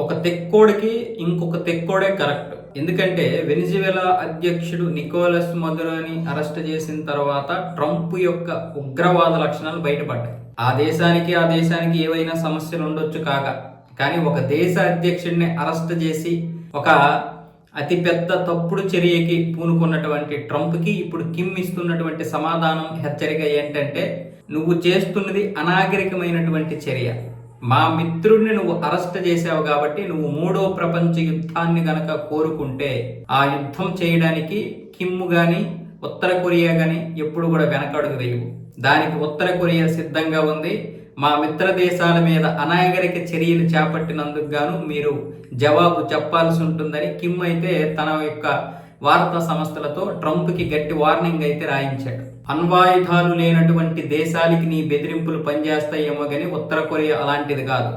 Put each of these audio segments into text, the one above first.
ఒక తెక్కోడికి ఇంకొక తెక్కోడే కరెక్ట్. ఎందుకంటే వెనిజువేలా అధ్యక్షుడు నికోలస్ మధురాని అరెస్ట్ చేసిన తర్వాత ట్రంప్ యొక్క ఉగ్రవాద లక్షణాలు బయటపడ్డాయి. ఆ దేశానికి ఆ దేశానికి ఏవైనా సమస్యలు ఉండొచ్చు కాక. కానీ ఒక దేశ అధ్యక్షుడిని అరెస్ట్ చేసి ఒక అతిపెద్ద తప్పుడు చర్యకి పూనుకున్నటువంటి ట్రంప్కి ఇప్పుడు కిమ్ ఇస్తున్నటువంటి సమాధానం హెచ్చరిక ఏంటంటే నువ్వు చేస్తున్నది అనాగరికమైనటువంటి చర్య. మా మిత్రుడిని నువ్వు అరెస్ట్ చేసావు కాబట్టి నువ్వు మూడో ప్రపంచ యుద్ధాన్ని గనక కోరుకుంటే ఆ యుద్ధం చేయడానికి కిమ్ గాని ఉత్తర కొరియా గాని ఎప్పుడు కూడా వెనకడుగు వేయవు. దానికి ఉత్తర కొరియా సిద్ధంగా ఉంది. మా మిత్ర దేశాల మీద అనాగరిక చర్యలు చేపట్టినందుకు గాను మీరు జవాబు చెప్పాల్సి ఉంటుందని కిమ్ అయితే తన యొక్క వార్తా సంస్థలతో ట్రంప్కి గట్టి వార్నింగ్ అయితే రాయించాడు. అణ్వాయుధాలు లేనటువంటి దేశాలకి నీ బెదిరింపులు పనిచేస్తాయేమో కానీ ఉత్తర కొరియా అలాంటిది కాదు.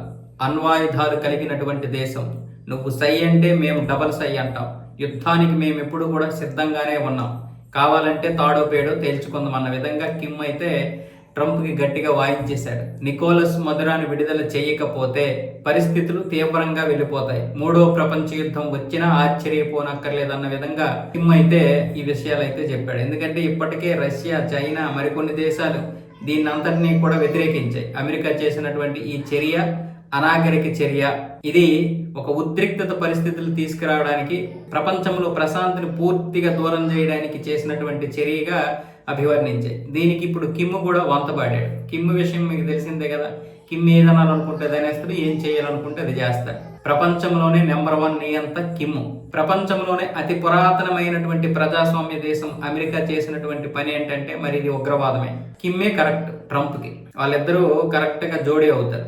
అణ్వాయుధాలు కలిగినటువంటి దేశం. నువ్వు సై అంటే మేము డబల్ సై అంటాం. యుద్ధానికి మేము ఎప్పుడు కూడా సిద్ధంగానే ఉన్నాం. కావాలంటే తాడో పేడో తేల్చుకుందాం అన్న విధంగా కిమ్ అయితే ట్రంప్కి గట్టిగా వాయించేశాడు నికోలస్ మధురాన్ని విడుదల చేయకపోతే పరిస్థితులు తీవ్రంగా వెళ్ళిపోతాయి. మూడో ప్రపంచ యుద్ధం వచ్చినా ఆశ్చర్యపోనక్కర్లేదన్న విధంగా కిమ్ అయితే ఈ విషయాలు అయితే చెప్పాడు. ఎందుకంటే ఇప్పటికే రష్యా చైనా మరికొన్ని దేశాలు దీన్నంతటినీ కూడా వ్యతిరేకించాయి. అమెరికా చేసినటువంటి ఈ చర్య అనాగరిక చర్య. ఇది ఒక ఉద్రిక్తత పరిస్థితులు తీసుకురావడానికి ప్రపంచంలో ప్రశాంతిని పూర్తిగా దూరం చేయడానికి చేసినటువంటి చర్యగా అభివర్ణించాయి దీనికి ఇప్పుడు కిమ్ కూడా వంతపాడాడు కిమ్ విషయం మీకు తెలిసిందే కదా. కిమ్ ఏదనాలనుకుంటే అది అనేస్తాడు ఏం చేయాలనుకుంటే అది చేస్తాడు. ప్రపంచంలోనే నెంబర్ వన్ నియంత కిమ్ ప్రపంచంలోనే అతి పురాతనమైనటువంటి ప్రజాస్వామ్య దేశం అమెరికా చేసినటువంటి పని ఏంటంటే మరి ఇది ఉగ్రవాదమే. కిమ్మే కరెక్ట్ ట్రంప్కి. వాళ్ళిద్దరూ కరెక్ట్గా జోడీ అవుతారు.